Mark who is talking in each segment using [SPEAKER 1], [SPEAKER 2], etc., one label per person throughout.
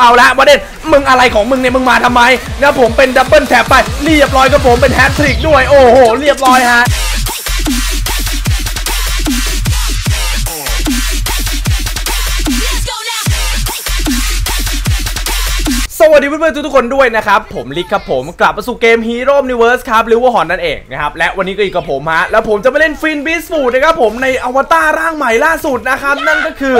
[SPEAKER 1] เอาละมาเด่นมึงอะไรของมึงเนี่ยมึงมาทำไมนะผมเป็นดับเบิลแท็บไปเรียบร้อยกับผมเป็นแฮตทริกด้วยโอ้โหเรียบร้อยฮะ วัสดีเพื่อนๆทุกๆคนด้วยนะครับผมลิกครับผมกลับมาสู่เกม Hero Universe ครับริวฮอนนั่นเองนะครับและวันนี้ก็อีกกับผมฮะแล้วผมจะมาเล่นฟินบิสฟูดนะครับผมในอวตารร่างใหม่ล่าสุดนะครับนั่นก็คือ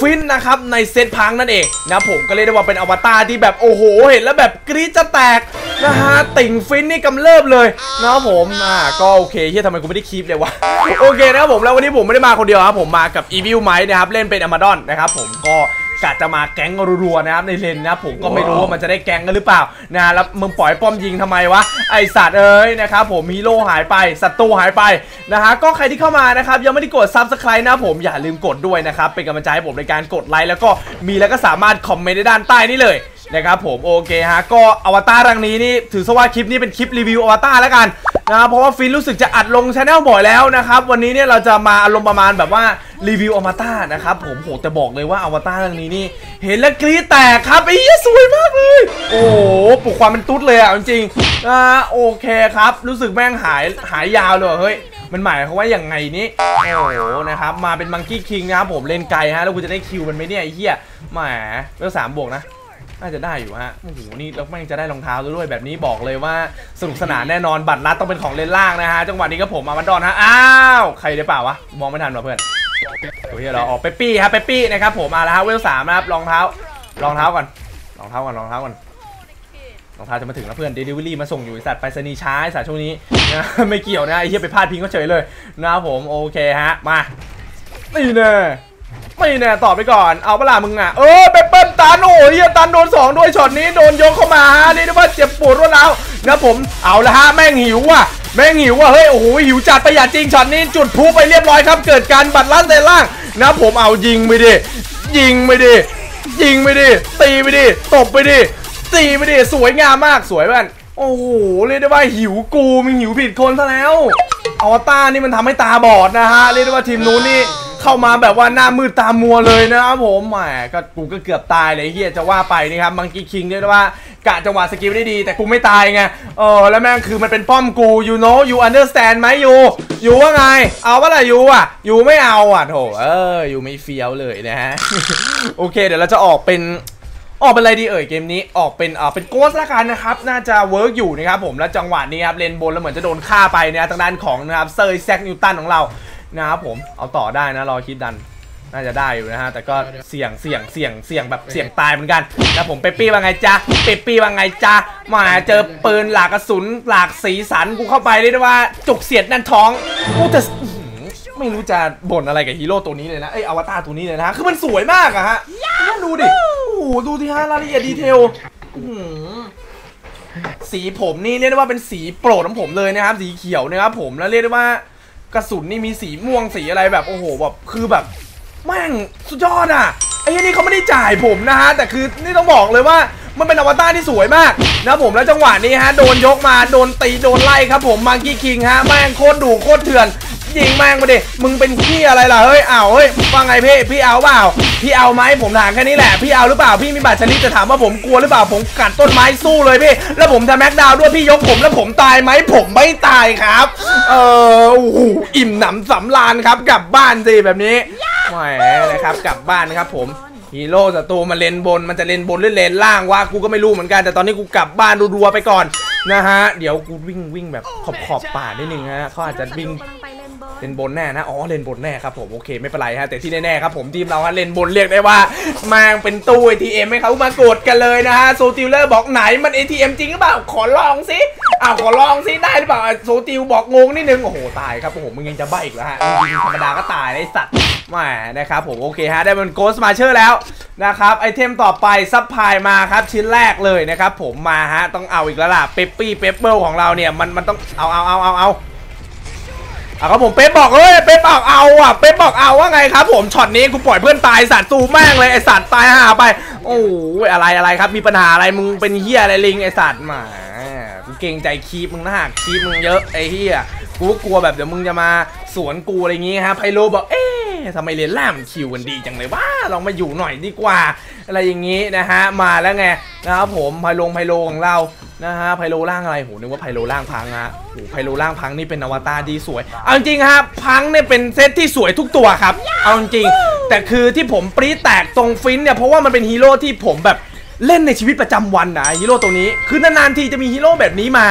[SPEAKER 1] ฟินนะครับในเซตพังนั่นเองนะผมก็เรียกได้ว่าเป็นอวตารที่แบบโอ้โหเห็นแล้วแบบกรี๊ดจะแตกนะฮะติ่งฟินนี่กำเริบเลยนะครับผมอ่าก็โอเคเฮียทำไมกูไม่ได้คลิปเลยวะโอเคนะครับผมแล้ววันนี้ผมไม่ได้มาคนเดียวครับผมมากับ e v i l ไมนะครับเล่นเป็นอมาดอนนะครับผมก็ กะจะมาแก๊งรัวๆนะครับในเลนนะครับผมก็ไม่รู้ว่ามันจะได้แก๊งกันหรือเปล่านะแล้วมึงปล่อยป้อมยิงทำไมวะไอสัตว์เอ้ยนะครับผมฮีโร่หายไปศัตรูหายไปนะฮะก็ใครที่เข้ามานะครับยังไม่ได้กด Subscribe นะครับผมอย่าลืมกดด้วยนะครับเป็นกำลังใจให้ผมในการกดไลค์แล้วก็มีแล้วก็สามารถคอมเมนต์ในด้านใต้นี่เลยนะครับผมโอเคฮะก็อวตารรังนี้นี่ถือซะว่าคลิปนี้เป็นคลิปรีวิวอวตารแล้วกัน นะครับเพราะว่าฟินรู้สึกจะอัดลงช anel บ่อยแล้วนะครับ วันนี้เนี่ยเราจะมาอารมณ์ประมาณแบบว่ารีวิวอวตารนะครับผมโหแต่บอกเลยว่าอวตารเรื่องนี้นี่ เห็นแล้วกรี๊ดแตกครับไอ้เหี้ยสวยมากเลย โอ้โหปลุกความเป็นตุ๊ดเลยอะจริงๆอ่าโอเคครับ รู้สึกแม่งหายหายยาวเลยเฮ้ยมันหมายความว่าอย่างไงนี่โอ้โหนะครับมาเป็นมังกี้คิงนะครับผมเล่นไกลฮะแล้วกูจะได้คิวมันไหมเนี่ยไอ้เหี้ยแหมเลือกสามบวกนะ น่าจะได้อยู่ฮะ โอ้โห นี่แล้วแม่งจะได้รองเท้าด้วยแบบนี้บอกเลยว่าสนุกสนานแน่นอน บัตรลัดต้องเป็นของเลนล่างนะฮะ จังหวะนี้ก็ผมมามาดอนฮะ อ้าว ใครได้เปล่าวะ มองไม่ทันว่ะเพื่อนโอเคเราออกเปปปี้ครับเปปปี้นะครับผมมาแล้วฮะเวลสามนะครับรองเท้ารองเท้าก่อนรองเท้าก่อนรองเท้าก่อนรองเท้าจะมาถึงแล้วเพื่อนเดลิเวอรี่มาส่งอยู่สัตว์ไปรษณีย์ช้าสัตว์ช่วงนี้นะไม่เกี่ยวนะไอ้เหี้ยไปพลาดพิงก็เฉยเลยนะครับผมโอเคฮะมานี่แน่ ไม่แน่ตอบไปก่อน เอาเวลามึงอะ เออไปเปิลตันโอ้ยตันโดนสองด้วยช็อตนี้โดนยกเข้ามาฮะเรียกได้ว่าเจ็บปวดรวดร้าวนะผมเอาละฮะแม่งหิวว่ะแม่งหิวว่ะเฮ้ยโอ้โหหิวจัดประหยัดจริงช็อตนี้จุดพลุไปเรียบร้อยครับ เกิดการบัตรลัดในล่างนะผมเอายิงไปดิยิงไปดิยิงไปดิตีไปดิตบไปดิตีไปดิสวยงามมากสวยเพื่อนโอ้โหเรียกได้ว่าหิวกูมึงหิวผิดคนซะแล้วอวตารนี่มันทำให้ตาบอดนะฮะเรียกได้ว่าทีมนู้นนี่ เข้ามาแบบว่าหน้ามืดตามัวเลยนะครับผมแหมก็กูก็เกือบตายเลยเฮียจะว่าไปนี่ครับมังกี้คิงเรียว่ากะจังหวะสกิลได้ดี แต่กูไม่ตายไงเออแล้วแม่งคือมันเป็นป้อมกู you know you understand ไหมยูยูว่าไง เอาปะล่ะยูอะยูไม่เอาอะโถเออยูไม่เฟี้ยวเลยนะฮะโอเค เดี๋ยวเราจะออกเป็นออกเป็นอะไรดีเอ่ยเกมนี้ออกเป็นเอ่อเป็นโกสละกันนะครับ น่าจะเวิร์กอยู่นะครับผมแล้วจังหวะนี้ครับเลนบนแล้วเหมือนจะโดนฆ่าไปนะทางด้านของนะครับเซอร์แซกนิวตันของเรา นะครับผมเอาต่อได้นะรอคิดดันน่าจะได้อยู่นะฮะแต่ก็เสี่ยงเสี่ยงเสี่ยงเสี่ยงแบบเสี่ยงตายเหมือนกันแล้วผมเปปปี้ว่าไงจ๊ะเปปปี้ว่าไงจ๊ะมาเจอปืนหลากกระสุนหลากสีสันกูเข้าไปเรียกได้ว่าจุกเสียดแนั่นท้องกูจะอื้อหือไม่รู้จะบ่นอะไรกับฮีโร่ตัวนี้เลยนะเอ้ยอวตารตัวนี้เลยนะคือมันสวยมากอะฮะดูดิโอ้โหดูที่ฮะรายละเอียดดีเทลอื้อหือสีผมนี่เรียกได้ว่าเป็นสีโปรดของผมเลยนะครับสีเขียวนะครับผมแล้วเรียกได้ว่า กระสุนนี่มีสีม่วงสีอะไรแบบโอ้โหแบบคือแบบแม่งสุดยอดอะไอ้เนี่ยนี่เขาไม่ได้จ่ายผมนะฮะแต่คือนี่ต้องบอกเลยว่ามันเป็นอวตารที่สวยมากนะผมแล้วจังหวะนี้ฮะโดนยกมาโดนตีโดนไล่ครับผมมังกี้คิงฮะแม่งโคตรดุโคตรเถื่อน ยิงแม่งมาดิ มึงเป็นพี่อะไรล่ะ เฮ้ยอ้าวเฮ้ย ว่าไงพี่ พี่เอาเปล่า พี่เอาไหมผมถามแค่นี้แหละ พี่เอาหรือเปล่า พี่มีบัตรชนิดจะถามว่าผมกลัวหรือเปล่า ผมกัดต้นไม้สู้เลยพี่ แล้วผมจะแม็กดาวด้วยพี่ยกผมแล้วผมตายไหม ผมไม่ตายครับ เออโอ้โหอิ่มหนำสำราญครับ กลับบ้านสิแบบนี้ แหมนะครับ กลับบ้านนะครับผมฮีโร่ศัตรูมาเลนบนมันจะเลนบนหรือเลนล่างวะกูก็ไม่รู้เหมือนกันแต่ตอนนี้กูกลับบ้านรัวๆไปก่อนนะฮะ เดี๋ยวกูวิ่งวิ่งแบบขอบขอบป่านิดนึงฮะเขาอาจจะวิ่ง
[SPEAKER 2] เล่นบ
[SPEAKER 1] นแน่นะ อ๋อ เล่นบนแน่ครับผม โอเค ไม่เป็นไรฮะ แต่ที่แน่ๆครับผมทีมเราฮะเล่นบนเรียกได้ว่าม่งเป็นตู้ ATM ให้เขามากดกันเลยนะฮะ โซติลเลอร์บอกไหนมัน ATM จริงหรือเปล่า ขอลองสิอ้าวขอลองสิได้หรือเปล่า โซติลบอกงงนิดนึง โอ้โห ตายครับโอ้โหมึงยังจะใบอีกแล้วฮะธรรมดาก็ตายไอสัตว์แหมนะครับผม โอเคฮะ ได้เป็นโกสมาเชอร์แล้วนะครับ ไอเทมต่อไปซับพายมาครับชิ้นแรกเลยนะครับผมมาฮะ ต้องเอาอีกแล้วล่ะ เปปปี้ เปปเปิลของเราเนี่ย มัน มันต้อง เอาเอาเอาเอาเอาเอาครับผมเป๊ปบอกเอ้ยเป๊ปบอกเอาอะเป๊ปบอกเอาว่าไงครับ ผมช็อตนี้กูปล่อยเพื่อนตายสัตว์ตูแม่งเลยไอสัตว์ตายห่าไป โอ้ยอะไรอะไรครับ มีปัญหาอะไรมึงเป็นเฮียอะไรลิงไอสัตว์หมากูเกรงใจคีปมึงนะฮะคีปมึงเยอะไอเฮียกูกลัวแบบเดี๋ยวมึงจะมาสวนกูอะไรอย่างงี้ฮะไพโลบอกเอ๊ะทำไมเลนล่ามคิวกันดีจังเลยว่าลองมาอยู่หน่อยดีกว่า อะไรอย่างนี้นะฮะมาแล้วไงนะครับผมไพลงไพโลของเรา นะฮะไพโลล่างอะไรโหนึกว่าไพโลล่างพังฮะโหไพโลล่างพังนี่เป็นอวตารดีสวย เอาจริงๆครับพังเนี่ยเป็นเซตที่สวยทุกตัวครับ เอาจริงแต่คือที่ผมปรี๊แตกตรงฟินเนี่ยเพราะว่ามันเป็นฮีโร่ที่ผมแบบเล่นในชีวิตประจำวันนะฮีโร่ตัวนี้ คือนานๆทีจะมีฮีโร่แบบนี้มา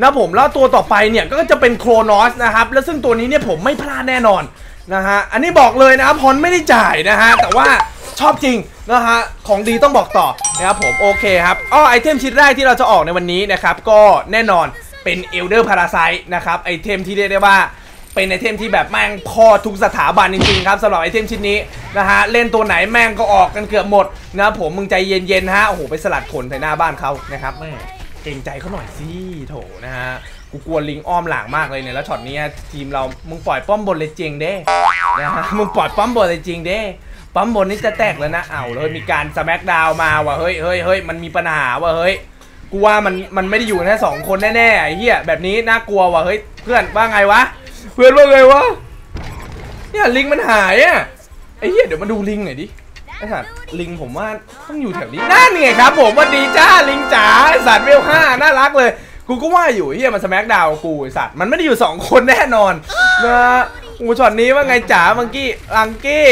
[SPEAKER 1] นะผมแล้วตัวต่อไปเนี่ยก็จะเป็นโครนอสนะครับแล้วซึ่งตัวนี้เนี่ยผมไม่พลาดแน่นอนนะฮะอันนี้บอกเลยนะครับพรไม่ได้จ่ายนะฮะแต่ว่า ชอบจริงนะฮะของดีต้องบอกต่อนะครับผมโอเคครับอ้อไอเทมชิ้นแรกที่เราจะออกในวันนี้นะครับก็แน่นอนเป็นเอลเดอร์พาราไซนะครับไอเทมที่เรียกได้ว่าเป็นไอเทมที่แบบแม่งพอทุกสถาบันจริงๆครับสำหรับไอเทมชิ้นนี้นะฮะเล่นตัวไหนแม่งก็ออกกันเกือบหมดนะครับผมมึงใจเย็นๆฮะโอ้โหไปสลัดขนใส่หน้าบ้านเขานะครับแม่เกรงใจเขาหน่อยสิโถนะฮะกูกลัวลิงอ้อมหลังมากเลยเนี่ยแล้วช็อตนี้ทีมเรามึงปล่อยป้อมบนเลยจริงเด้นะฮะมึงปล่อยป้อมบนเลยจริงเด้ ป้อมบนนี่จะแตกแล้วนะเอาเลยมีการสแมกดาวมาว่ะเฮ้ยเฮ้ยเฮ้ยมันมีปัญหาว่ะเฮ้ยกูว่ามันมันไม่ได้อยู่แค่สองคนแน่ๆไอ้เหี้ยแบบนี้น่ากลัวว่ะเฮ้ยเพื่อนว่าไงวะเพื่อนว่าไงวะเนี่ยลิงมันหายอะไอ้เหี้ยเดี๋ยวมาดูลิงหน่อยดิไอ้สัตว์ลิงผมว่าต้องอยู่แถวนี้นั่นไงครับผมวันดีจ้าลิงจ๋าไอ้สัตว์เวลห้าน่ารักเลย กูก็ว่าอยู่เฮียมันสแมกดาวกูไอ้สัตว์มันไม่ได้อยู่สองคนแน่นอนนะ อ้ช็อตนี้ว่าไงจ๋ามังกี้มังกี้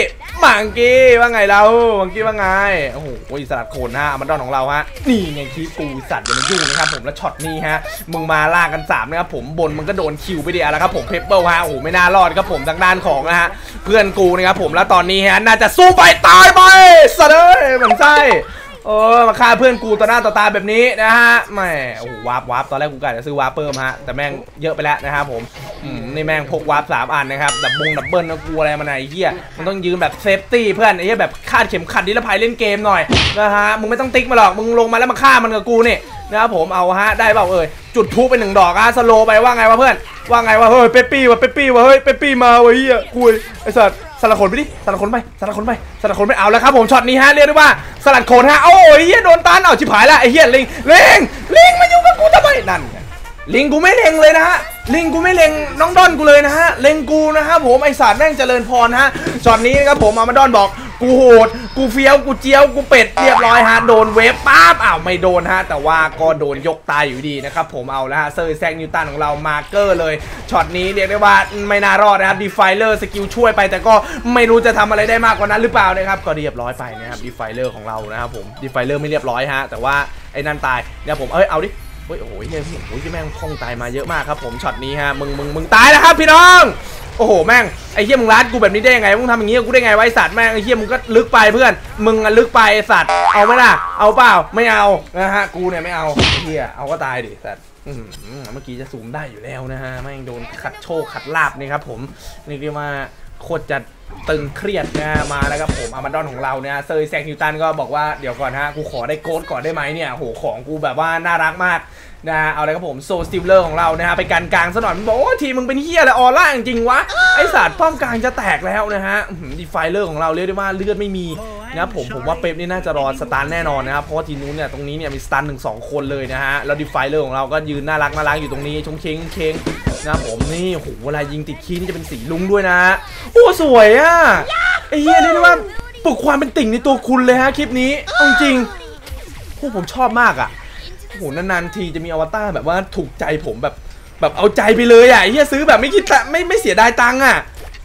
[SPEAKER 1] มังกี้ว่าไงเรามังกี้ว่าไงโอ้โหสลัดโคนฮะมันดอนของเราฮะนี่ไงคีกูสัตว์อย่ามายุ่งนะครับผมแล้วช็อตนี้ฮะมึงมาล่ากันสามนะครับผมบนมันก็โดนคิวไปเดียวแล้วครับผมเพปเปิลฮะโอ้โหไม่น่ารอดครับผมทางด้านของนะฮะเพื่อนกูนะครับผมแล้วตอนนี้ฮะน่าจะสู้ไปตายไปสัตว์เอ้ยมือนไส้ เออมาฆ่าเพื่อนกูต่อหน้าต่อตาแบบนี้นะฮะแหม่โอ้โหวาร์ปวาร์ปตอนแรกกูกะจะซื้อวาร์ปเพิ่มฮะแต่แม่งเยอะไปแล้วนะครับผมอืมนี่แม่งพกวาร์ปสามอันนะครับดับบงดับเบิลนะกูอะไรมาไหนไอ้เฮียมันต้องยืนแบบเซฟตี้เพื่อนไอ้เฮียแบบคาดเข็มขัดนิรภัยเล่นเกมหน่อยนะฮะมึงไม่ต้องติ๊กมาหรอกมึงลงมาแล้วมาฆ่ามันกับกูนี่นะครับผมเอาฮะได้เปล่าเอ่ยจุดพลุไปหนึ่งดอกอะสโลไปว่าไงวะเพื่อนว่าไงวะเฮ้ยเปปปี้วะเปปปี้วะเฮ้ยเปปปี้มาวะเฮียคุยไอสัตว์ สลัดขนไปดิสลัดขนไปสลัดขนไปสลัดขนไปเอาแล้วครับผมช็อตนี้ฮะเรียกได้ว่าสลัดขนฮะโอ้ยเฮียโดนตันเอาชิบหายละไอ้เฮียลิงลิงลิงมาอยู่กับกูทำไมนั่นลิงกูไม่เล็งเลยนะฮะลิงกูไม่เล็งน้องดอนกูเลยนะฮะเล็งกูนะครับผมไอสัตว์แม่งเจริญพรฮะช็อตนี้นะครับผมอามาดอนบอก กูโหด กูเฟี้ยว กูเจียว กูเป็ดเรียบร้อยฮะ โดนเวฟปั๊บอ้าวไม่โดนฮะ แต่ว่าก็โดนยกตายอยู่ดีนะครับ ผมเอาแล้วฮะ เซอร์แซงนิวตันของเรามาเกอร์เลย ช็อตนี้เรียกได้ว่าไม่น่ารอดนะครับดีไฟเลอร์สกิลช่วยไป แต่ก็ไม่รู้จะทำอะไรได้มากกว่านั้นหรือเปล่านะครับ ก็เรียบร้อยไปนะครับดีไฟเลอร์ของเรานะครับผมดีไฟเลอร์ไม่เรียบร้อยฮะ แต่ว่าไอ้นั่นตายเนี่ยผมเอ้ย เอาดิเฮ้ยโอ้โหเฮ้ยโอ้ยแม่งคล่องตายมาเยอะมากครับผมช็อตนี้ฮะมึงมึงมึงตายแล้วครับพี่น้อง โอ้โหแม่งไอ้เหี้ยมึงรัดกูแบบนี้ได้ยังไงมึงทำอย่างงี้กูได้ไงไอ้สัตว์แม่งไอ้เหี้ยมึงก็ลึกไปเพื่อน มึงอะลึกไปไอ้สัตว์เอาไหมล่ะเอาเปล่าไม่เอานะฮะกูเนี่ยไม่เอาไอเหี้ยเอาก็ตายดิสัตว์เมื่อกี้จะซูมได้อยู่แล้วนะฮะแม่งโดนขัดโชคขัดลาบนี่ครับผมนี่เรียกว่าโคตรจะตึงเครียดนะมาแล้วครับผมอามาดอนของเราเนี่ยเซอร์แซงฮิวตันก็บอกว่าเดี๋ยวก่อนฮะกูขอได้โกดก่อนได้ไหมเนี่ยโหของกูแบบว่าน่ารักมาก นะฮะเอาเลยครับผมโซสติลเลอร์ของเรานะฮะไปกันกลางซะหน่อยมันบอกโอ้ทีมมึงเป็นเฮียอะไรออร่าจริงๆวะไอสัตว์ป้อมกลางจะแตกแล้วนะฮะดีไฟเลอร์ของเราเรียกได้ว่าเลือดไม่มีนะครับผมผมว่าเป๊ปนี่น่าจะรอสตาร์แน่นอนนะครับเพราะว่าทีมนู้นเนี่ยตรงนี้เนี่ยมีสตาร์หนึ่งสองคนเลยนะฮะแล้วดีไฟเลอร์ของเราก็ยืนน่ารักน่ารักอยู่ตรงนี้ชงเชงเชงนะครับผมนี่โอ้โหเวลายิงติดคีย์นี่จะเป็นสีลุงด้วยนะโอ้สวยอะไอเฮียเรียกได้ว่าปลุกความเป็นติ่งในตัวคุณเลยฮะคลิปนี้เอาจริงๆพวกผมชอบมากอะ โอ้โหนานๆทีจะมีอวตารแบบว่าถูกใจผมแบบแบบเอาใจไปเลยอะอ้เฮียซื้อแบบไม่คิดแต่ไม่ไม่เสียดายตังค์อะ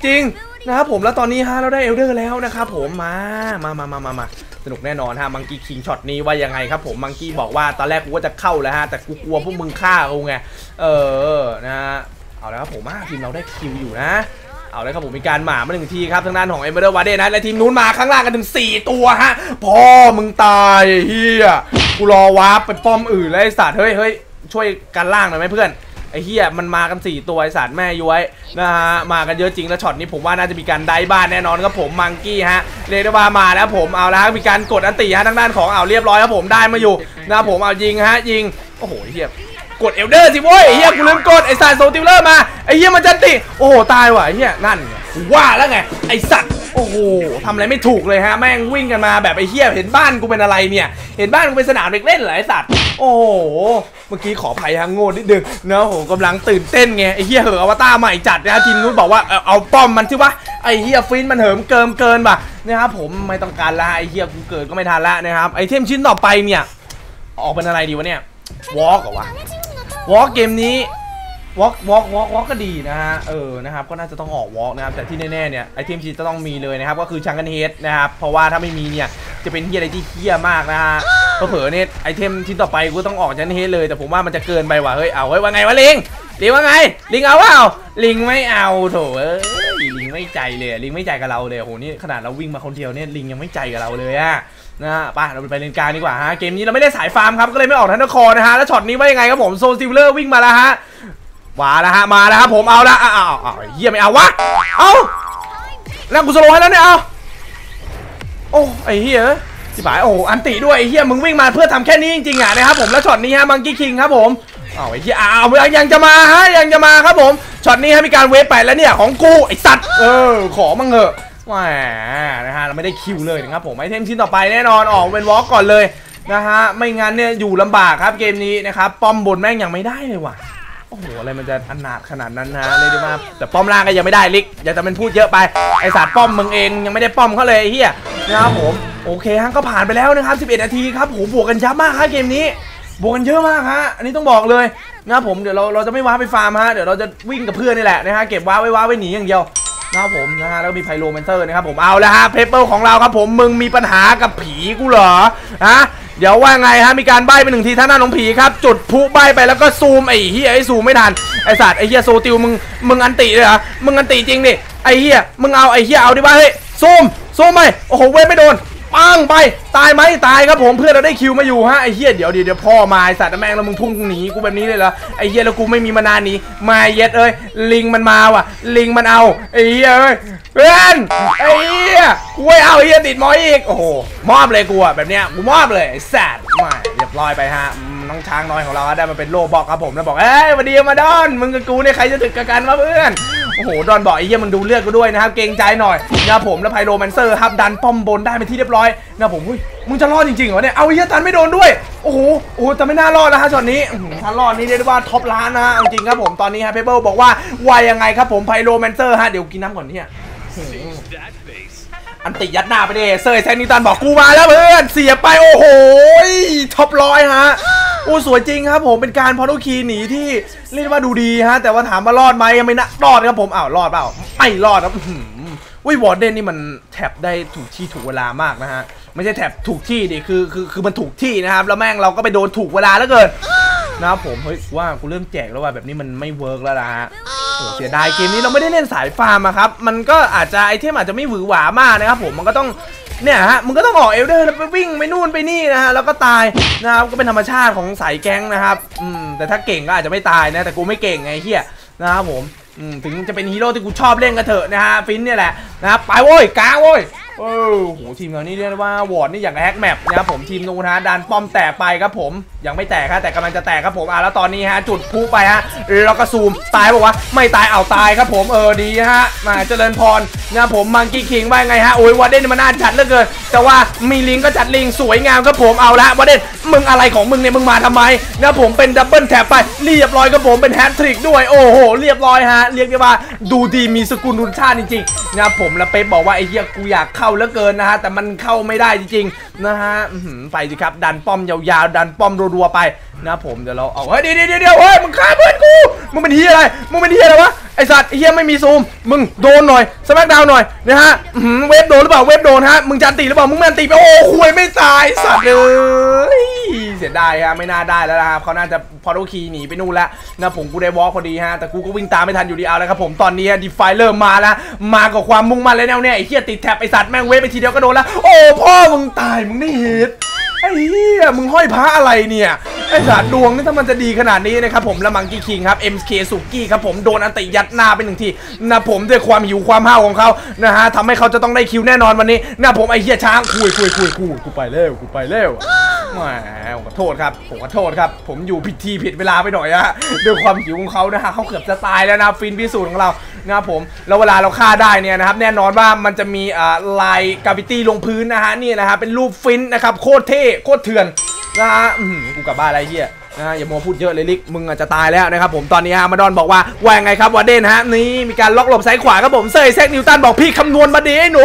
[SPEAKER 1] จริงนะครับผมแล้วตอนนี้ฮะเราได้เอลเดอร์แล้วนะครับผมมามามามามามาสนุกแน่นอนฮะมังกี้คิงช็อตนี้ว่ายังไงครับผมมังกี้บอกว่าตอนแรกกูว่าจะเข้าแล้วฮะแต่กูกลัวพวกมึงฆ่ากูไงเออนะฮะเอาแล้วครับผมมาทีมเราได้คิวอยู่นะ เอาเลยครับผมมีการหมามาหนึ่งทีครับทางด้านของเอเมอร์วาเดนะและทีมนู้นมาข้างล่างกันถึง 4 ตัวฮะพ่อมึงตายเฮียกูรอวาร์ปไปป้อมอื่นแล้วไอ้สัตว์เฮ้ยเฮ้ยช่วยกันล่างหน่อยไหมเพื่อนไอ้เฮียมันมากัน 4 ตัวไอ้สัตว์แม่ย้วยนะฮะมากันเยอะจริงแล้วช็อตนี้ผมว่าน่าจะมีการได้บ้านแน่นอนครับผมมังกี้ฮะเรียกได้ว่ามาแล้วผมเอาแล้วมีการกดอันติฮะทางด้านของเอาเรียบร้อยครับผมได้มาอยู่นะครับผมเอายิงฮะยิงโอ้โหเฮีย กดเอลเดอร์สิโว้ยไอ้เฮียกูลืมกดไอ้สัตว์โซติลเลอร์มาไอ้เฮียมันจะติโอ้โหตายว่ะไอ้เฮียนั่นไงกูว่าแล้วไงไอ้สัตว์โอ้โหทำอะไรไม่ถูกเลยฮะแม่งวิ่งกันมาแบบไอ้เหี้ยเห็นบ้านกูเป็นอะไรเนี่ย เห็นบ้านกูเป็นสนามเด็กเล่นเหรอไอ้สัตว์โอ้โหเมื่อกี้ขออภัยฮะโง่นิดนึงเนาะผมกำลังตื่นเต้นไงไอ้เหี้ยเหอะอวตารใหม่จัดนะทีมนู้นบอกว่าเออเอาป้อมมันที่วะไอ้เหี้ยฟินมันเหิมเกิมเกินป่ะนะครับผมไม่ต้องการละไอ้เหี้ยกูเกิดก็ไม่ทันละนะครับไอเทมชิ้นต่อไปเนี่ย ออกเป็นอะไรดีวะเนี่ยวอล์กเหรอวะ วอล์กเกมนี้วอล์กวอล์กวอล์กวอล์กก็ดีนะฮะ เออ นะครับ ก็น่าจะต้องออกวอล์กนะครับ แต่ที่แน่ๆ เนี่ยไอเทมชิ้นจะต้องมีเลยนะครับ ก็คือชังกันเฮดนะครับ เพราะว่าถ้าไม่มีเนี่ย จะเป็นเฮียอะไรที่เฮียมากนะฮะก็เผลอเนี่ยไอเทมชิ้นต่อไปกูต้องออกชังกันเฮดเลย แต่ผมว่ามันจะเกินไปว่ะ เฮ้ย เอาเฮ้ยว่าไงวะลิง ลิงว่าไง ลิงเอาเปล่า ลิงไม่เอาโถเอ้ย ลิงไม่ใจเลย ลิงไม่ใจกับเราเลยโห นี่ขนาดเราวิ่งมาคนเดียวเนี่ย ลิงยังไม่ใจกับเราเลยอะ นะฮะไปเราไปเลนกลางดีกว่าฮะเกมนี้เราไม่ได้สายฟาร์มครับก็เลยไม่ออกทันเดอร์คอร์นะฮะแล้วช็อตนี้ว่ายังไงครับผมโซซิลเลอร์วิ่งมาแล้วฮะมาแล้วฮะมาแล้วครับผมเอาละอ้าวอ้าวอ้าเฮียไม่เอาวะเอาแล้วกูสโลให้แล้วเนี่ยเอาโอ้ไอ้เฮียสิบายโอ้อันติด้วยไอ้เฮียมึงวิ่งมาเพื่อทำแค่นี้จริงๆอะนะครับผมแล้วช็อตนี้ฮะมังกี้คิงครับผมเอาไอ้เฮียเอ้ายังจะมาฮะยังจะมาครับผมช็อตนี้ฮะมีการเวฟไปแล้วเนี่ยของกูไอ้สัตว์เออขอมั่งเหอะ แหมนะฮะเราไม่ได้คิวเลยนะครับผมไอเทมชิ้นต่อไปแน่นอนออกเป็นวอล์กก่อนเลยนะฮะไม่งั้นเนี่ยอยู่ลำบากครับเกมนี้นะครับป้อมบนแม่งยังไม่ได้เลยว่ะโอ้โหอะไรมันจะอนาถขนาดนั้นนะฮะเลยดีมากแต่ป้อมล่างก็ยังไม่ได้ลิกอย่าแต่มันพูดเยอะไปไอสัตว์ป้อมมึงเองยังไม่ได้ป้อมเขาเลยเฮียนะครับผมโอเคฮะก็ผ่านไปแล้วนะครับ11นาทีครับโหบวกกันยับมากครับเกมนี้บวกกันเยอะมากฮะอันนี้ต้องบอกเลยนะครับผมเดี๋ยวเราเราจะไม่ว้าไปฟาร์มฮะเดี๋ยวเราจะวิ่งกับเพื่อนนี่แหละนะฮะเก็บว้าไว้ว้าไว้หนีอย่างเดียว นะครับผมนะฮะแล้วมีไพโรเมนเตอร์นะครับผมเอาแล้วฮะเพเปอร์ของเราครับผมมึงมีปัญหากับผีกูเหรอฮะเดี๋ยวว่าไงฮะมีการใบไปหนึ่งทีท่านหน้าของผีครับ จุดพุใบไปแล้วก็ซูมไอ้เฮียไอ้ซูมไม่ทันไอ้สัตว์ไอ้เฮียโซติวมึงมึงอันติเลยเหรอมึงอันติจริงดิไอ้เฮียมึงเอาไอ้เฮียเอาดิบ้าเฮ้ยซูมซูมไปโอ้โหเว้ยไม่โดน ปังไปตายไหมตายครับผมเพื่อนเราได้คิวมาอยู่ฮะไอ้เฮียเดี๋ยวเดี๋ยวเดี๋ยวพ่อมาไอสัตว์แม่งแล้วมึงพุ่งหนีกูแบบนี้เลยเหรอไอ้เฮียแล้วกูไม่มีมานานนี้มาเย็ดเอ้ยลิงมันมาว่ะ ลิงมันเอาไอ้เฮียเอ้ยเพื่อนไอ้เฮียกูไม่เอาไอ้เฮียติดมออีกโอ้โหมอบเลยกูอะแบบเนี้ยกูมอบเลยไอ้สัตว์มาเรียบร้อยไปฮะ น้องช้างน้อยของเราได้มาเป็นโลบอกครับผมแล้วบอกเอ้ยสวัสดีมาดอนมึงกับกูเนี่ยใครจะถึกกันวะเพื่อนโอ้โหดอนบอกไอ้เหี้ยมึงดูเลือดกูด้วยนะครับเกรงใจหน่อยนะผมแล้วไพโรแมนเซอร์ครับดันป้อมบนได้เป็นที่เรียบร้อยนะผมเฮ้ยมึงจะรอดจริงๆเหรอเนี่ยเอาไอ้เหี้ยตันไม่โดนด้วยโอ้โหโอ้โหแต่ไม่น่ารอดนะฮะช็อตนี้ถ้ารอดนี่เรียกว่าท็อปล้านนะฮะจริงครับผมตอนนี้ฮะเพเบิลบอกว่าว่ายังไงครับผมไพโรแมนเซอร์ฮะเดี๋ยวกินน้ำก่อนเนี่ยอันติยัดหน้าไปเด้เซอร์แซนนิตันบอกกูมาแล้วเพื่อนเสียไปโอ้โหท็อปร้อยฮะ โอ้สวยจริงครับผมเป็นการพอนุคีหนีที่เรียกว่าดูดีฮะ แต่ว่าถามว่ารอดไหมยังไม่นะรอดครับผมอ้าวรอดเปล่าไม่รอดครับอื้อหืออุ้ยวอร์เดนนี่มันแท็บได้ถูกที่ถูกเวลามากนะฮะไม่ใช่แท็บถูกที่ดิคือคือคือมันถูกที่นะครับแล้วแม่งเราก็ไปโดนถูกเวลาแล้วเกิน นะครับผมเฮ้ยว่ากูเริ่มแจกแล้วว่าแบบนี้มันไม่เวิร์กแล้วนะฮะโอ้เสียดายเกมนี้เราไม่ได้เล่นสายฟาร์มอะครับ มันก็อาจจะไอเทมอาจจะไม่หวือหวามากนะครับผมมันก็ต้องเนี่ยฮะมึงก็ต้องออกเอลเดอร์แล้วไปวิ่งไปนู่นไปนี่นะฮะแล้วก็ตายนะครับก็เป็นธรรมชาติของสายแก๊งนะครับอืมแต่ถ้าเก่งก็อาจจะไม่ตายนะแต่กูไม่เก่งไงเฮียนะครับผมอืมถึงจะเป็นฮีโร่ที่กูชอบเล่นก็เถอะนะฮะฟินเนี่ยแหละนะครับไปโว้ยกลางโว้ยโอ้โหทีมเรานี่เรียกได้ว่าวอร์ดนี่อย่างแฮกแมปนะครับผมทีมนูนฮะดันป้อมแตกไปครับผม ยังไม่แตกครับแต่กำลังจะแตกครับผมอะแล้วตอนนี้ฮะจุดพุไปฮะแล้วก็ซูมตายบอกว่าไม่ตายเอาตายครับผมเออดีฮะมาเจริญพรนะผมมังกี้คิงว่าไงฮะโอ้ยวอร์เดนมันน่าจัดเหลือเกินแต่ว่ามีลิงก็จัดลิงสวยงามครับผมเอาละวอร์เดนมึงอะไรของมึงเนี่ยมึงมาทำไมนะผมเป็นดับเบิลแท็บไปเรียบร้อยครับผมเป็นแฮตทริกด้วยโอ้โหเรียบร้อยฮะเรียกได้ว่าดูดีมีสกุลรุนชาติจริงๆนะผมแล้วเป๊ปบอกว่าไอ้เหี้ยกูอยากเข้าเหลือเกินนะฮะแต่มันเข้าไม่ได้จริงๆนะฮะไปสิครับดันป้อมยาวๆดันป้อมรัวๆไปนะผมเดี๋ยวเราเอาเฮ้ยเดี๋ยวเดี๋ยวเดี๋ยวเฮ้ยมึงฆ่าเพื่อนกูมึงเป็นเฮียอะไรมึงเป็นเฮียอะไรวะไอสัตว์ไอเฮียไม่มีซูม มึงโดนหน่อยสมักดาวหน่อยนะฮะเวฟโดนหรือเปล่าเวฟโดนฮะมึงจันตีหรือเปล่ามึงแมนตีไปโอ้คุยไม่ตายสัตว์เลยเสียดายฮะไม่น่าได้แล้วนะครับเขาน่าจะพอโดคีหนีไปนู่นแล้วนะผมกูได้วอล์กพอดีฮะแต่กูก็วิ่งตามไม่ทันอยู่ดีเอาแล้วครับผมตอนนี้ดีไฟเริ่มมาแล้วมากับความมุ่งมั่นเลยแนวเนี่ยไอเฮียติดแท็บไอสัตว์แม่งเวฟไปทีเดียวก็โดนแล้วโอ้พ่อมึงตายมึงได้เห็ด ไอ้เหี้ยมึงห้อยพระอะไรเนี่ยไอ้สารดวงนี่ถ้ามันจะดีขนาดนี้นะครับผมละมังกี้คิงครับ MK สุกี้ครับผมโดนอันติยัดหน้าไปหนึ่งทีนะผมด้วยความหิวความห้าวของเขานะฮะทำให้เขาจะต้องได้คิวแน่นอนวันนี้นะผมไอ้เหี้ยช้างคุยคุยคุยคุยกูไปแล้วกูไปแล้วแหมผมขอโทษครับผมขอโทษครับ ผมอยู่ผิดที่ผิดเวลาไปหน่อยอะด้วยความหิวของเขานะฮะเขาเกือบจะตายแล้วนะฟินพิสูจน์ของเรานะครับผมแล้วเวลาเราฆ่าได้เนี่ยนะครับแน่นอนว่ามันจะมีอ่าลายกราฟิตี้ลงพื้นนะฮะนี่นะฮะเป็นรูปฟินนะครับโคตรเท่โคตรเถื่อนนะฮะกูกลับบ้านอะไรเฮียนะอย่าโมพูดเยอะเลยลิกมึงอาจจะตายแล้วนะครับผมตอนนี้ฮะมาดอนบอกว่าว่ายังไงครับวาเดนฮะนี่มีการล็อกหลบซ้ายขวาครับผมเซย์แซกนิวตันบอกพี่คำนวณมาดีไอ้หนู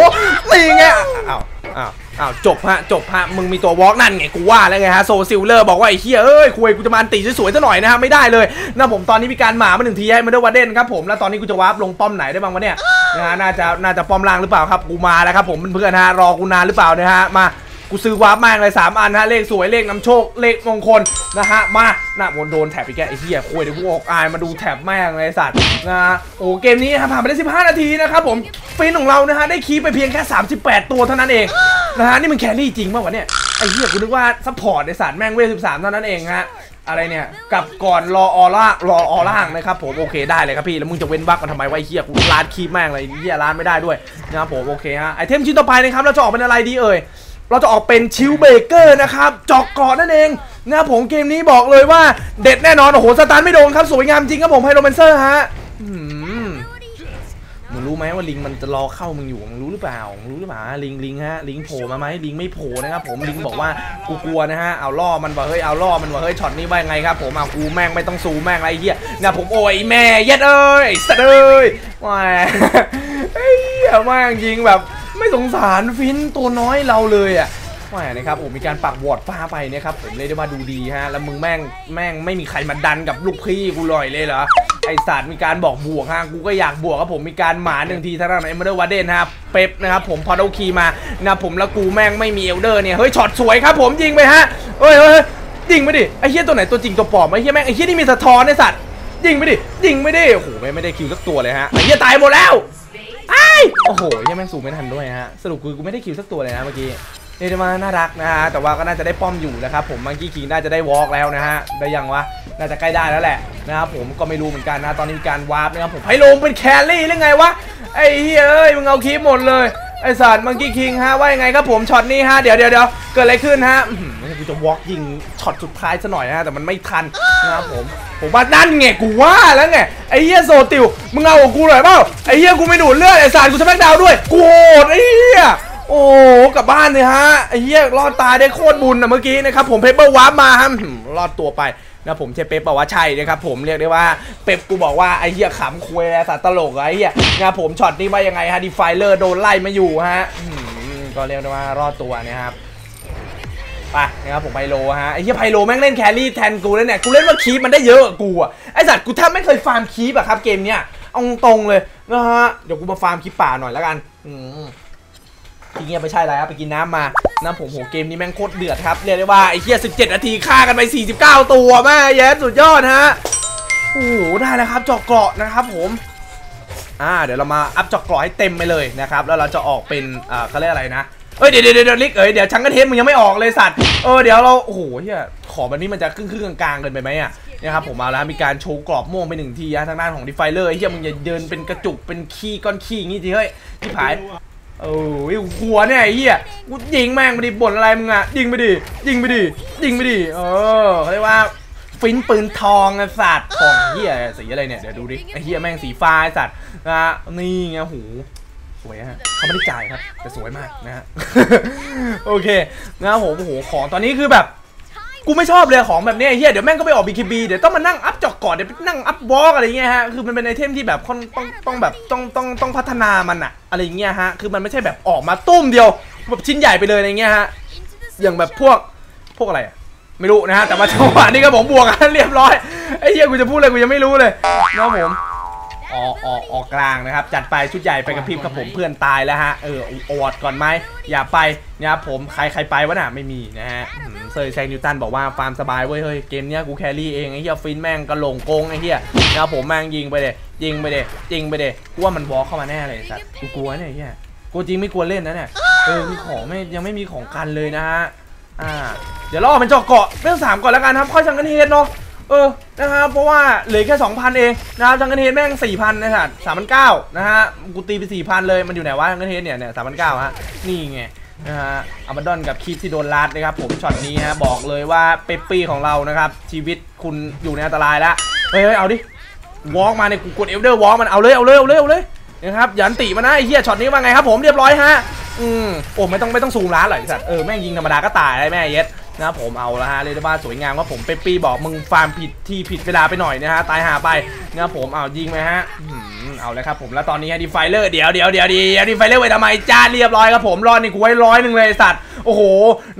[SPEAKER 1] นี่ไงอ้าวอ้าวอ้าวจบฮะจบฮะมึงมีตัววอล์กนั่นไงกูว่าแล้วไงฮะโซซิลเลอร์บอกว่าไอ้เฮียเอ้ยคุยกูจะมาอันตีสวยๆซะหน่อยนะฮะไม่ได้เลยนะผมตอนนี้มีการหมามาหนึ่งทีให้มาด้วยวาเดนครับผมแล้วตอนนี้กูจะวาร์ปลงป้อมไหนได้บ้างวะเนี่ยนะฮะน่าจะน่าจะป้อมล่างหรือเปล่าครับกูมาแล้วครับผมเพื่อนๆฮะรอกูนานหรือเปล่านะฮะมา กูซื้อวาร์ปแม่งเลยสามอันฮะเลขสวยเลขนำโชคเลขมงคลนะฮะมาหน้าวนโดนแถบไปแกไอ้เหี้ยคุยเดี๋ยวกูออกอายมาดูแถบแม่งเลยสัตว์นะฮะโอ้เกมนี้ผ่านไปได้ 15 นาทีนะครับผมฟินของเรานะฮะได้คีไปเพียงแค่ 38 ตัวเท่านั้นเองนะฮะนี่มันแครี่จริงป่าวะเนี่ยไอ้เหี้ยกูนึกว่าซัพพอร์ตไอ้สัตว์แม่งเวท13เท่านั้นเองฮะอะไรเนี่ยกับก่อนรอออร่ารอออร่างนะครับผมโอเคได้เลยครับพี่แล้วมึงจะเว้นบั๊กกันทำไมไอ้เหี้ยกูร้านคีย์แม่งเลยไอ้เหี้ยร้านไม่ได้ด้วยนะครับผมโอเคฮะไอเทมชิ้นต่อไปนะครับเราจะออกเป็นอะไรดีเอ่ย เราจะออกเป็นชิลเบเกอร์นะครับจอกเกาะนั่นเองนะครับผมเกมนี้บอกเลยว่าเด็ดแน่นอน โอ้โห สตาร์ไม่โดนครับ สวยงามจริงครับผมไฮโรแมนเซอร์ฮะ รู้ไหมว่าลิงมันจะรอเข้ามึงอยู่มึงรู้หรือเปล่ามึงรู้หรือเปล่าลิงลิงฮะลิงโผล่มาไหมลิงไม่โผล่นะครับผมลิงบอกว่ากูกลัวนะฮะเอาล่อมันว่าเฮ้ยเอาล่อมันว่าเฮ้ยช็อตนี้ว่ายังไงครับผมเอากูแม่งไม่ต้องซูแม่งไรเหี้ยนะผมโอ้ยแม่เย็ดเอ้ยสัตว์เอ้ยแหม่เฮ้ยแม่งยิงแบบไม่สงสารฟินตัวน้อยเราเลยอะแหมนะครับผมมีการปักวอร์ดฟ้าไปเนี่ยครับผมเลยได้มาดูดีฮะแล้วมึงแม่งแม่งไม่มีใครมาดันกับลูกพี่กูลอยเลยเหรอ ไอสัตว์มีการบอกบวกฮะกูก็อยากบวกครับผมมีการหมาหนึ่งทีทางด้านเอเมอร์วาเดนฮะเป๊ปนะครับผมพอดคีมานะผมแล้วกูแม่งไม่มีเอลเดอร์เนี่ยเฮ้ยช็อตสวยครับผมยิงไปฮะเฮ้ยเฮ้ยเฮ้ยยิงไปดิไอเฮียตัวไหนตัวจริงตัวปลอมไอเฮียแม่งไอเฮียนี่มีสะท้อนไอสัตว์ยิงไปดิยิงไม่ได้โอ้โหไม่ไม่ได้คิวสักตัวเลยฮะไอเฮียตายหมดแล้วไอ้ายโอ้โหยังแม่งสูงไม่ทันด้วยฮะสรุปคือกูไม่ได้คิวสักตัวเลยนะเมื่อกี้เรียกได้ว่าน่ารักนะฮะแต่ว่าก็น่าจะได้ป้อมอยู่นะครับผมมังกี้คิงน่าจะได้วอล์กแล้วนะฮะได้ยังวะ น่าจะใกล้ได้แล้วแหละนะครับผมก็ไม่รู้เหมือนกันนะตอนนี้มีการวาร์ปนะครับผมให้ลงเป็นแครี่หรือไงวะไอ้เฮ้ยมึงเอาคีบหมดเลยไอ้สัตว์มังกี้คิงฮะว่ายังไงครับผมช็อตนี้ฮะเดี๋ยวเดี๋ยวเดี๋ยวเกิดอะไรขึ้นฮะกูจะวอล์กยิงช็อตสุดท้ายซะหน่อยนะฮะแต่มันไม่ทันนะครับผมผมว่านั่นไงกูว่าแล้วไงไอ้เหี้ยโซติวมึงเอาของกูหน่อยเปล่าไอ้เหี้ยกูไม่ดูดเลือดไอ้สารกูสมักดาวด้วยกูโหดไอ้เหี้ยโอ้กลับบ้านเลยฮะไอ้เหี้ยรอดตายได้โคตรบุญนะเมื่อกี้นะครับผมเพเปอร์วาร์ปมาฮะรอดตัวไป นะผมใช่เป๊ปบอกว่าใช่นะครับผมเรียกได้ว่าเป๊ปกูบอกว่าไอ้เหี้ยขำคุยแล้วสัตว์ตลกไอ้เหี้ยนะผมช็อตนี้ว่ายังไงฮะดีไฟเลอร์โดนไล่มาอยู่ฮะก็เรียกได้ว่ารอดตัวนะครับไปนะครับผมไพโลฮะไอ้เหี้ยไพโลแม่งเล่นแครี่แทนกูแล้วเนี่ยกูเล่นว่าคีปมันได้เยอะกว่ากูอะไอสัตว์กูแทบไม่เคยฟาร์มคีปอะครับเกมเนี้ยเอาตรงเลยนะฮะเดี๋ยวกูมาฟาร์มคีปป่าหน่อยแล้วกัน อืม ทีเงี้ยไม่ใช่อะไรครับไปกินน้ำมาน้ำผมโหเกมนี้แม่งโคตรเดือดครับเรียกได้ว่าไอ้เหี้ย17 นาทีฆ่ากันไป 49 ตัวแม่แย้สุดยอดฮะโอ้โหได้แล้วครับจาะเกราะนะครับผมอ่าเดี๋ยวเรามาอัพจอกเกรอให้เต็มไปเลยนะครับแล้วเราจะออกเป็นอ่าเขาเรียกอะไรนะเอ้ยเดี๋ยวเดี๋ยวเดี๋ยวลิกเอ้ยเดี๋ยวชังกันเทสมึงยังไม่ออกเลยสัตว์เออเดี๋ยวเราโอ้โหเฮียขอแบบนี้มันจะครึ่งครึ่งกลางๆเกินไปไหมอะนะครับผมมาแล้วมีการโชว์กรอบม่วงไปหนึ่งทีนะทางด้านของดิไฟเลอร์เฮียมึงอย่าเดินเป็นกระจุกเป็นขี้ก้อนขี้อย่างงี้ทีเฮ้ยที่ผาย โอ้ยหัวเนี่ยไอ้เฮียกูยิงแม่งไปดิบ่นอะไรมึงอะยิงไปดิยิงไปดิยิงไปดิเออเขาเรียกว่าฟินปืนทองไอ้สัตว์ของเฮียสีอะไรเนี่ยเดี๋ยวดูดิไอ้เฮียแม่งสีฟ้าไอ้สัตว์นะนี่ไงหูสวยฮะเขาไม่ได้จ่ายครับแต่สวยมากนะฮะโอเคนะผมโอ้โหของตอนนี้คือแบบ กูไม่ชอบเลยของแบบนี้ไอ้เฮียเดี๋ยวแม่งก็ไปออก BKB เดี๋ยวต้องมานั่งอัพจอกก่อนเดี๋ยวไปนั่งอัพวอล์กอะไรเงี้ยฮะคือมันเป็นไอเทมที่แบบค่อนต้องต้องแบบต้องต้องต้องพัฒนามันอะอะไรเงี้ยฮะคือมันไม่ใช่แบบออกมาตุ้มเดียวแบบชิ้นใหญ่ไปเลยอะไรเงี้ยฮะอย่างแบบพวกพวกอะไรอะไม่รู้นะฮะแต่ว่าจังหวะนี้ก็ผมบวกกันเรียบร้อยไอ้เหี้ยกูจะพูดอะไรกูยังไม่รู้เลยน้องผม ออกออกออกกลางนะครับ จัดไปชุดใหญ่ไปกับพริบครับผมเพื่อนตายแล้วฮะ เอออวดก่อนไหมอย่าไปนะครับผมใครใครไปวะน่ะไม่มีนะฮะอืมเซอร์แซงนิวตันบอกว่าฟาร์มสบายเว้ยเฮ้ยเกมเนี้ยกูแครี่เองไอ้เหี้ยฟินแม่งกระโหลงโกงไอ้เหี้ยนะครับผมแม่งยิงไปเดยยิงไปเดยยิงไปเดยกูว่ามันบล็อกเข้ามาแน่เลยสัตว์กูกลัวเนี่ยไอ้เหี้ยกูจริงไม่กลัวเล่นนะเนี่ยเออคือของไม่ยังไม่มีของกันเลยนะฮะอ่าเดี๋ยวรอเป็นเจาะเกาะเรื่องสามก่อนแล้วกันครับค่อยชังกันเฮดเนาะ เออนะครับเพราะว่าเหลือแค่2,000เองนะครับชังกันเฮดแม่ง4,000นะฮะ3,900นะฮะกูตีไป4,000เลยมันอยู่ไหนวะชังกันเฮดเนี่ยเนี่ย3,900ฮะนี่ไงนะฮะอามาดอนกับคีฟที่โดนลัดนะครับผมช็อตนี้ฮะบอกเลยว่าเปปปี้ของเรานะครับชีวิตคุณอยู่ในอันตรายแล้วเฮ้ยเอาดิวอล์กมาเนี่ยกูกดเอลเดอร์วอล์กมันเอาเลยเอาเลยเอาเลยเอาเลยนะครับยันติมานะไอ้เหี้ยช็อตนี้ว่าไงครับผมเรียบร้อยฮะอืมโอ้ไม่ต้องไม่ต้องซูมร้านหรอกสัตว์เออแม่งยิงธรรมดาก็ตายได้แม่เย็ด นะผมเอาละฮะเรียกได้ว่าสวยงามว่าผมเปปปี้บอกมึงฟาร์มผิดที่ผิดเวลาไปหน่อยนะฮะตายหาไปนะผมเอายิงไหมฮะเอาเลยครับผมแล้วตอนนี้ฮะดีไฟเลอร์เดี๋ยวเดี๋ยวเดี๋ยวเดี๋ยวดีไฟเลอร์ไว้ทำไมจ้าเรียบร้อยครับผมรอดนี่กูไว้ร้อยหนึ่งเลยสัตว์โอ้โห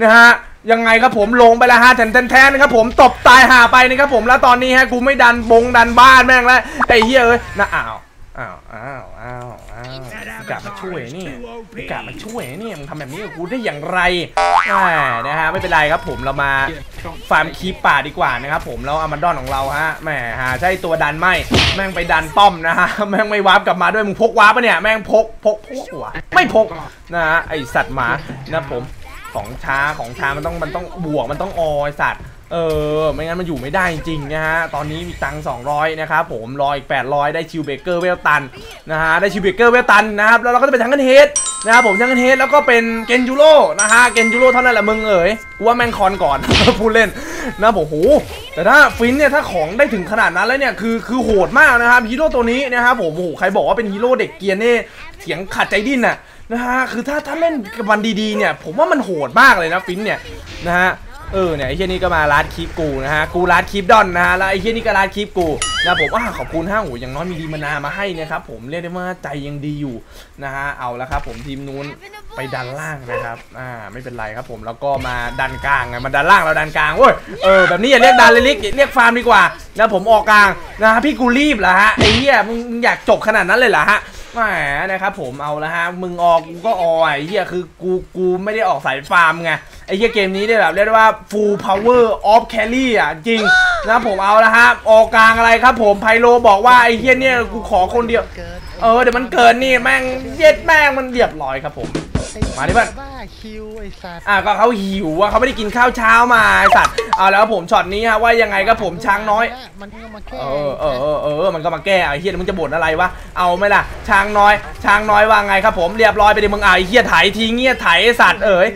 [SPEAKER 1] นะฮะยังไงครับผมลงไปแล้วฮะแทนแทนแทนนะครับผมตบตายหาไปนะครับผมแล้วตอนนี้ฮะกูไม่ดันบงดันบ้านแม่งแล้วไอ้เหี้ยเอ้ยนะอ้าว อ้าวอ้าวอ้าวอ้าวมึงกลับมาช่วยนี่มึงกลับมาช่วยนี่มึงทำแบบนี้กับกูได้อย่างไรอ่านะฮะไม่เป็นไรครับผมเรามาฟาร์มคีปป่าดีกว่านะครับผมแล้วอามาดอนของเราฮะแหมหาใช่ตัวดันไม่แม่งไปดันป้อมนะฮะแม่งไม่วาร์ปกลับมาด้วยมึงพกวาร์ปปะเนี่ยแม่งพกพกพกหัวไม่พกนะฮะไอสัตว์หมานะผมของช้าของช้ามันต้องมันต้องบวกมันต้องออยสัตว์ เออ ไม่งั้นมันอยู่ไม่ได้จริงๆนะฮะ ตอนนี้มีตังค์200 นะครับผมรออีก 800 ได้ชิวเบเกอร์เวลตันนะฮะ ได้ชิวเบเกอร์เวลตันนะครับ แล้วเราก็จะเป็นทังกันเฮดนะครับผมทังกันเฮดแล้วก็เป็นเกนจูโร่นะฮะ เกนจูโร่เท่านั้นแหละมึงเอ๋ยกูว่าแมงคอนก่อน พูดเล่นนะผมโห แต่ถ้าฟินเนี่ยถ้าของได้ถึงขนาดนั้นแล้วเนี่ยคือคือโหดมากนะครับฮีโร่ตัวนี้นะครับผมโอ้โหใครบอกว่าเป็นฮีโร่เด็กเกียร์เน่เสียงขัดใจดิ้นน่ะนะฮะ คือถ้าถ้าเล่นกับมันดีๆเนี่ย ผมว่ามันโหดมากเลยนะฟินเนี่ยนะฮะ เออเนี่ยไอ้เฮียนี่ก็มาลัดคลิปกูนะฮะกูลัดคลิปดอนนะฮะแล้วไอ้เฮียนี่ก็ลัดคลิปกูนะผมอ่าขอบคุณห้าโหอย่างน้อยมีดีมานามาให้นะครับผมเรียกได้ว่าใจยังดีอยู่นะฮะเอาละครับผมทีมนู้นไปดันล่างนะครับอ่าไม่เป็นไรครับผมแล้วก็มาดันกลางไงมาดันล่างเราดันกลางเว้ยเออแบบนี้อย่าเรียกดันเลยลิกเรียกฟาร์มดีกว่านะผมออกกลางนะฮะพี่กูรีบเหรอฮะไอ้เหี้ยมึงอยากจบขนาดนั้นเลยเหรอฮะแหมนะครับผมเอาละฮะมึงออกกูก็ออกไอ้เหี้ยคือกูกูไม่ได้ออกสายฟาร์มไง ไอ้เหี้ยเกมนี้เนี่ยแบบเรียกว่า full power of carry อะจริงนะผมเอาละฮะออกกลางอะไรครับผมไพโลบอกว่าไอ้เฮียเนี่ยกูขอคนเดียว เออเดี๋ยวมันเกินนี่แม่งเย็ดแม่งมันเรียบร้อยครับผม มาดิเพื่อน
[SPEAKER 3] บ้าคิวไอ้สัตว์
[SPEAKER 1] อะก็เขาหิวว่าเขาไม่ได้กินข้าวเช้ามาไอ้สัตว์เอาแล้วผมช็อตนี้ฮะว่ายังไงก็ผมช้างน้อย
[SPEAKER 3] มันก็มาแก้
[SPEAKER 1] เออเออเออเออมันก็มาแก้ไอ้เฮียมึงจะบ่นอะไรวะเอาไหมล่ะช้างน้อย ช้างน้อยว่าไงครับผมเรียบร้อยไปดิมึงอะไอ้เฮียไถทีเงี้ยไถไอ้สัตว์เอ๋ย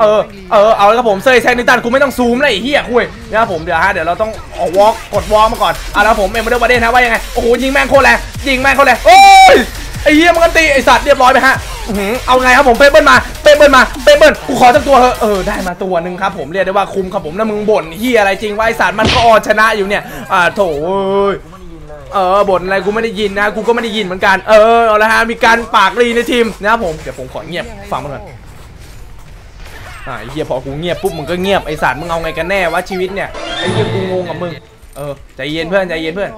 [SPEAKER 1] เออเออเอาแล้วครับผมเซยแซงนิตันกูไม่ต้องซูมเลยไอ้เฮียคุยนะครับผมเดี๋ยวฮะเดี๋ยวเราต้องออกวอล์กกดวอล์กมาก่อนเอาแล้วผมเอ็มเบอร์ประเด็นนะว่ายังไงโอ้โหยิงแม่งโคตรแรงยิงแม่งโคตรแรงโอ้ย ไอ้เฮียมันกันตีไอ้สัตว์เรียบร้อยไปฮะเอาไงครับผมเปเปิลมาเปเปิลมาเปเปิลกูขอสักตัวเถอะเออได้มาตัวหนึ่งครับผมเรียกได้ว่าคุ้มครับผมนะมึงบ่นเฮียอะไรจริงว่าไอ้สัตว์มันก็ออชนะอยู่เนี่ยอ่าโถเอ้ยเออบ่นอะไรกูไม่ได้ยินนะกูก็ไม่ได้ยินเหมือนกันเออเอาละฮะมีการปากรีในทีมนะครับผมเดี๋ยวผมขอเงียบฟังมันก่อนอ่าไอ้เฮียพอกูเงียบปุ๊บมึงก็เงียบไอ้สารมึงเอาไงกันแน่วะชีวิตเนี่ยไอ้เฮียกูงงกับมึงเออใจเย็นเพื่อนใจเย็นเพื่อน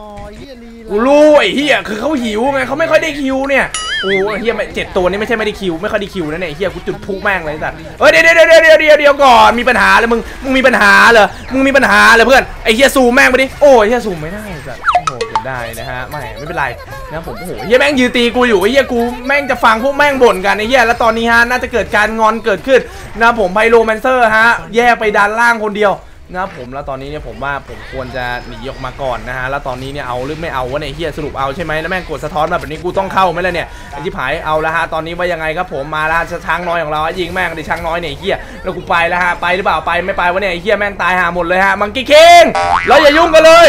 [SPEAKER 1] กูรู้ไอ้เฮียคือเขาหิวไงเขาไม่ค่อยได้คิวเนี่ยโอ้เฮียเจ็ดตัวนี้ไม่ใช่ไม่ได้คิวไม่ค่อยได้คิวนะเนี่ยเฮียกูจุดพลุแม่งเลยสัตว์เอ้ยเดี๋ยวเดี๋ยวเดี๋ยวเดี๋ยวเดี๋ยวก่อนมีปัญหาเลยมึงมึงมีปัญหาเหรอมึงมีปัญหาเหรอเพื่อนไอ้เฮียซูมแม่งไปดิโอ้เฮียซูมไม่ได้สัตว์โอ้โหเกิดได้นะฮะไม่ไม่เป็นไรนะผมโอ้โหเฮียแม่งยืนตีกูอยู่ไอ้เฮียกูแม่งจะฟังพวกแม่งบ่นกันไอ้เฮียแล้วตอนนี้ฮะน่าจะเกิดการงอนเกิดขึ้นนะผมไพโรแมนเซอร์ฮะแยกไปด้านล่างคนเดียว นะครับผมแล้วตอนนี้เนี่ยผมว่าผมควรจะหนีออกมาก่อนนะฮะแล้วตอนนี้เนี่ยเอาหรือไม่เอาวะเนี่ยเฮียสรุปเอาใช่ไหมแล้วแม่งกดสะท้อนมาแบบนี้กูต้องเข้าไหมล่ะเนี่ยไอ้ที่ผายเอาละฮะตอนนี้ว่ายังไงครับผมมาแล้วฮะช้างน้อยของเรายิงแม่งดิช้างน้อยเนี่ยไอ้เฮียแล้วกูไปแล้วฮะไปหรือเปล่าไปไม่ไปวะเนี่ยไอ้เฮียแม่งตายหาหมดเลยฮะมังกี้เคิงแล้วอย่ายุ่งกันเลย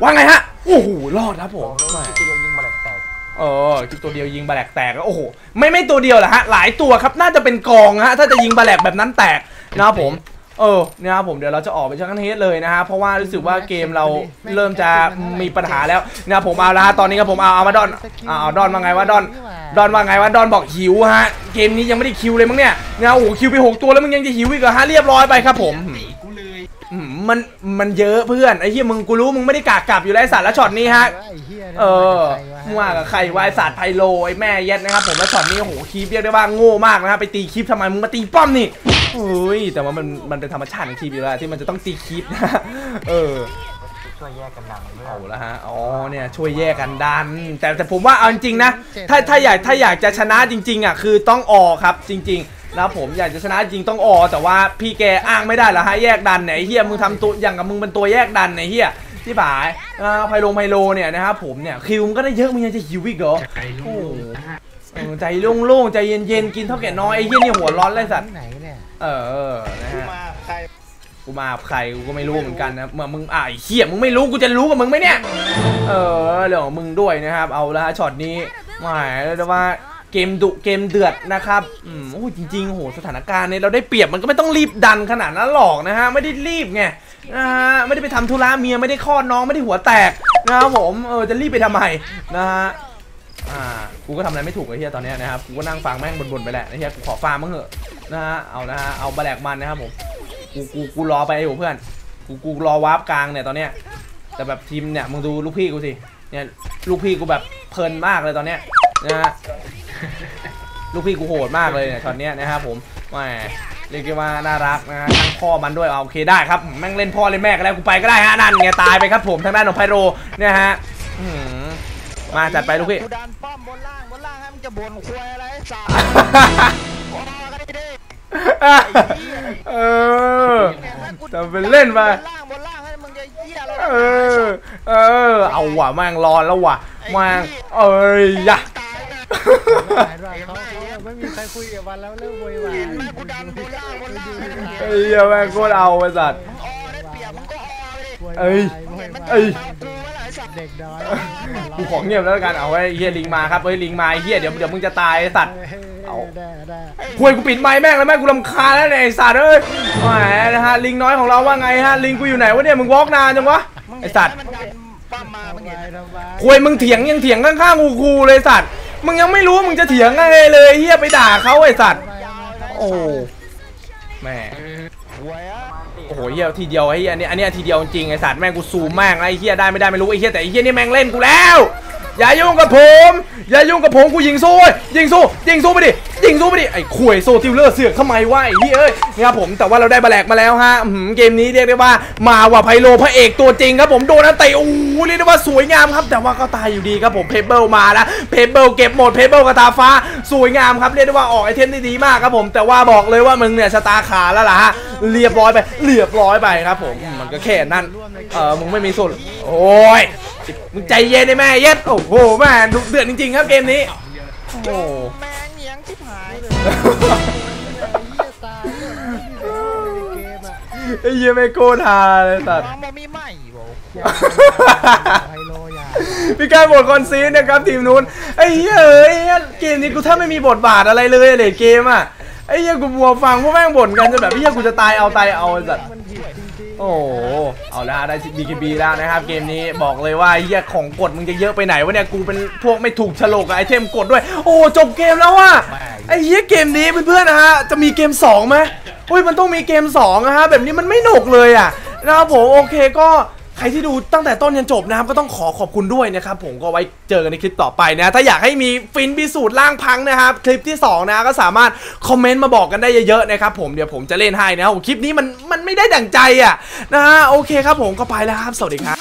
[SPEAKER 1] ว่าไงฮะโอ้โหรอดครับผมแหม่
[SPEAKER 4] ตัวเดียวยิงมาแหลกแตก
[SPEAKER 1] เออตัวเดียวยิงบาแหลกแตกแล้วโอ้โหไม่ไม่ตัวเดียวแหละฮะหลายตัวครับน่าจะเป็นกองฮะถ้าจะยิงบาแหลกแบบนั้นแตกนะครับผม เออนะครับผมเดี๋ยวเราจะออกไปชักกันเฮดเลยนะฮะเพราะว่ารู้สึกว่าเกมเราเริ่มจะมีปัญหาแล้วนะครับผมเอาละฮะตอนนี้ครับผมเอาเอามาดอนเอาเอาดอนว่าไงว่าดอน ดอนว่าไงว่าดอนบอกหิวฮะเกมนี้ยังไม่ได้คิวเลยมั้งเนี่ยนะโอ้โหคิวไปหกตัวแล้วมึงยังจะหิวอีกเหรอฮะเรียบร้อยไปครับผมอื มมันมันเยอะเพื่อนไอ้เหี้ยมึงกูรู้มึงไม่ได้กากกลับอยู่แล้วไอ้สัตว์แล้วช็อตนี้ฮะ เออมั่วกับใครวายศาสตร์ไพโลไอ้แม่เย็ดนะครับผมแล้วช็อตนี้โอ้โหคีบเรียกได้ว่าโง่มากนะครับไปตีคีบทำไมมึงมาตีป้อมนี่เฮ้ยแต่ว่ามันมันเป็นธรรมชาติของคีบอยู่แล้วที่มันจะต้องตีคีบนะเออ
[SPEAKER 4] ช่วยแยกกันดังเพื่อ
[SPEAKER 1] เอาละฮะอ๋อเนี่ยช่วยแยกกันดัน แต่แต่ผมว่าเอาจริงๆนะถ้าถ้าอยากถ้าอยากจะชนะจริง ๆอะคือต้องออกครับจริง ๆ นะผมอยากจะชนะจริงต้องออกแต่ว่าพี่แกอ้างไม่ได้เหรอฮะแยกดันไหนเฮียมึงทำตัวอย่างกับมึงเป็นตัวแยกดันไหนเฮียที่บ่ายอ่าไพโลไพโลเนี่ยนะครับผมเนี่ยคิวมึงก็ได้เยอะมึงยังจะหิวอีกเหรอโอ้โหเออใจโล่งๆใจเย็นๆกินเท่าแก่น้อยไอ้เหี้ยนี่หัวร้อนเลยสัตว์
[SPEAKER 3] ที่ไหนเนี่ย
[SPEAKER 1] เออเออนะฮะ
[SPEAKER 3] มาใคร
[SPEAKER 1] กูมากับใครกูก็ไม่รู้เหมือนกันนะเมื่อมึงอะไอ้เหี้ยมึงไม่รู้กูจะรู้กับมึงไหมเนี่ยเออเรื่องของมึงด้วยนะครับ เอาละฮะช็อตนี้หมายเลยว่า เกมดุเกมเดือดนะครับอืมโอ้จริงๆโหสถานการณ์เนี่ยเราได้เปรียบมันก็ไม่ต้องรีบดันขนาดนั้นหรอกนะฮะไม่ได้รีบไงนะฮะไม่ได้ไปทำธุระเมียไม่ได้คลอดน้องไม่ได้หัวแตกนะครับผมเออจะรีบไปทำไมนะฮะอ่ากูก็ทำอะไรไม่ถูกไอ้เหี้ยตอนเนี้ยนะครับกูก็นั่งฟังแม่งบ่นๆไปแหละไอ้เหี้ยกูขอฟาร์มมั้งเหอะนะฮะเอานะฮะเอาแบลกมันนะครับผมกูกูกูรอไปอยู่เพื่อนกูกูรอวาร์ปกลางเนี่ยตอนเนี้ยแต่แบบทีมเนี่ยมึงดูลูกพี่กูสิ เนี่ยลูกพี่กูแบบเพลินมากเลยตอนเนี้ยนะฮะลูกพี่กูโหดมากเลยเนี่ยช็อตเนี้ยนะครับผมแหมเรียกได้ว่าน่ารักนะฮะทั้งพ่อมันด้วยเอาโอเคได้ครับแม่งเล่นพ่อเล่นแม่กันแล้วกูไปก็ได้ฮะนั่นไงตายไปครับผมทางด้านของไพโรเนี่ยฮะอื้อหือมาจัดไปลูกพี่
[SPEAKER 3] กูดันป้อมบนล่างบนล่างให้มันจะบ่นควยอะไรไอ้สาดพอกันดิ
[SPEAKER 1] เออทำเป็นเล่นไป
[SPEAKER 3] บนล่างบนล่างให้ มึงจะเหี้ยอะไร
[SPEAKER 1] เออ เออ เอาว่ะแม่งร้อนแล้วว่ะแม่งเอ้ยยะ
[SPEAKER 3] ตายนะ
[SPEAKER 5] หายด้วยเขาเขาไม่มีใครคุยกับมันแล้วเริ่มโวยวาย
[SPEAKER 3] เห็นไหมกูดันบนล่างบนล่างให้มัน
[SPEAKER 1] ไอ้เหี้ยแม่งโคตรเอาไอ้สัตว์
[SPEAKER 3] เอ้
[SPEAKER 5] ยโวยวาย
[SPEAKER 1] เอ้ย
[SPEAKER 3] มากูเมื่อไหร่สัตว์
[SPEAKER 5] เด็กน้อย
[SPEAKER 1] กูขอเงียบแล้วกันเอาไว้เฮียลิงมาครับเฮ้ยลิงมาไอ้เฮียเดี๋ยวเดี๋ยวมึงจะตายไอ้สัตว์เอา
[SPEAKER 5] ได้ได้
[SPEAKER 1] คุยกูปิดไมค์แม่งแล้วแม่งกูรำคาญแล้วเนี่ยไอ้สัตว์เอ้ยแหมนะฮะลิงน้อยของเราว่าไงฮะลิงกูอยู่ไหนวะเนี่ยมึงวอล์กนานจังวะ
[SPEAKER 3] มึง
[SPEAKER 1] ไอ้
[SPEAKER 3] เห็น
[SPEAKER 1] สัตว์
[SPEAKER 3] ไหมมันดันป้อมมามึงเห็นไหม
[SPEAKER 5] ทำไม
[SPEAKER 1] คุยมึงเถียงยังเถียงข้างๆกูกูเลยสัตว์มึงยังไม่รู้ว่ามึงจะเถียงไงเลยเฮียไปด่าเขาไอ้สัตว์
[SPEAKER 3] ยาวเลย
[SPEAKER 1] โอ้แม่
[SPEAKER 3] หวยอะ
[SPEAKER 1] โอ้โหเฮียทีเดียวไอ้เฮียอันนี้อันนี้ทีเดียวจริงไอ้สัตว์แม่งกูซูมมากไอ้เฮียได้ไม่ได้ไม่รู้ไอ้เฮียแต่ไอ้เฮียนี่แม่งเล่นกูแล้ว อย่ายุ่งกับผม อย่ายุ่งกับผมกูยิงสู้เว้ยยิงสู้ยิงสู้ไปดิยิงสู้ไปดิไอ้ข่วยโซติลเลอร์เสือกทำไมวะไอ้เฮียเอ้ยนี่ครับผมแต่ว่าเราได้บาแลกมาแล้วฮะเกมนี้เรียกได้ว่ามาว่ะไพโลพระเอกตัวจริงครับผมโดนอันเตะโอ้เรียกได้ว่าสวยงามครับ แต่ว่าก็ตายอยู่ดีครับผมเพเบิลมาแล้วเพเบิลเก็บหมดเพเบิลกระตาฟ้าสวยงามครับเรียกได้ว่าออกไอเทมได้ดีมากครับผม แต่ว่าบอกเลยว่ามึงเนี่ยชะตาขาแล้วล่ะฮะเรียบร้อยไปเรียบร้อยไปครับผมมันก็แค่นั้นเออมึงไม่มีส่วนโอ้ย มึงใจเย็นไอ้แม่เย็ดโอ้โหแม่ดุเดือดจริงๆครับเกมนี้โอ้โห
[SPEAKER 3] แมงเหนียงชิบหาย
[SPEAKER 5] เหี้ยตายเลยในเกมอะ
[SPEAKER 1] ไอ้เหี้ยไม่โกทาเลยสัตว์
[SPEAKER 3] น้องบ่มีไหมบ่
[SPEAKER 5] ไฮโลอย่า
[SPEAKER 1] มีการบทคอนซีนนะครับทีมนู้นไอ้เหี้ยเอ้ยเกมนี้กูถ้าไม่มีบทบาทอะไรเลยเลยเกมอะไอ้เหี้ยกูมัวฟังพวกแม่งบ่นกันจนแบบไอ้เหี้ยกูจะตายเอาตายเอาไอ้สัตว์
[SPEAKER 5] มันผิดจริงๆ
[SPEAKER 1] โอ้โหเอาละได้ BKB แล้วนะครับ เกมนี้บอกเลยว่าไอ้เหี้ยของกดมึงจะเยอะไปไหนวะเนี่ยกูเป็นพวกไม่ถูกฉลกกับไอเทมกดด้วย โอ้จบเกมแล้วว่ะไอ้เหี้ยเกมนี้เพื่อนๆนะฮะจะมีเกม2ไหมเฮ้ยมันต้องมีเกม2นะฮะแบบนี้มันไม่หนุกเลยอะนะครับผมโอเคก็ ใครที่ดูตั้งแต่ต้นยันจบนะครับก็ต้องขอขอบคุณด้วยนะครับผมก็ไว้เจอกันในคลิปต่อไปนะ ถ้าอยากให้มีฟินพิสูจน์ล่างพังนะครับ คลิปที่2นะก็สามารถคอมเมนต์มาบอกกันได้เยอะๆนะครับผมเดี๋ยวผมจะเล่นให้นะครับคลิปนี้มันมันไม่ได้ดั่งใจอะนะฮะโอเคครับผมก็ไปแล้วครับ สวัสดีครับ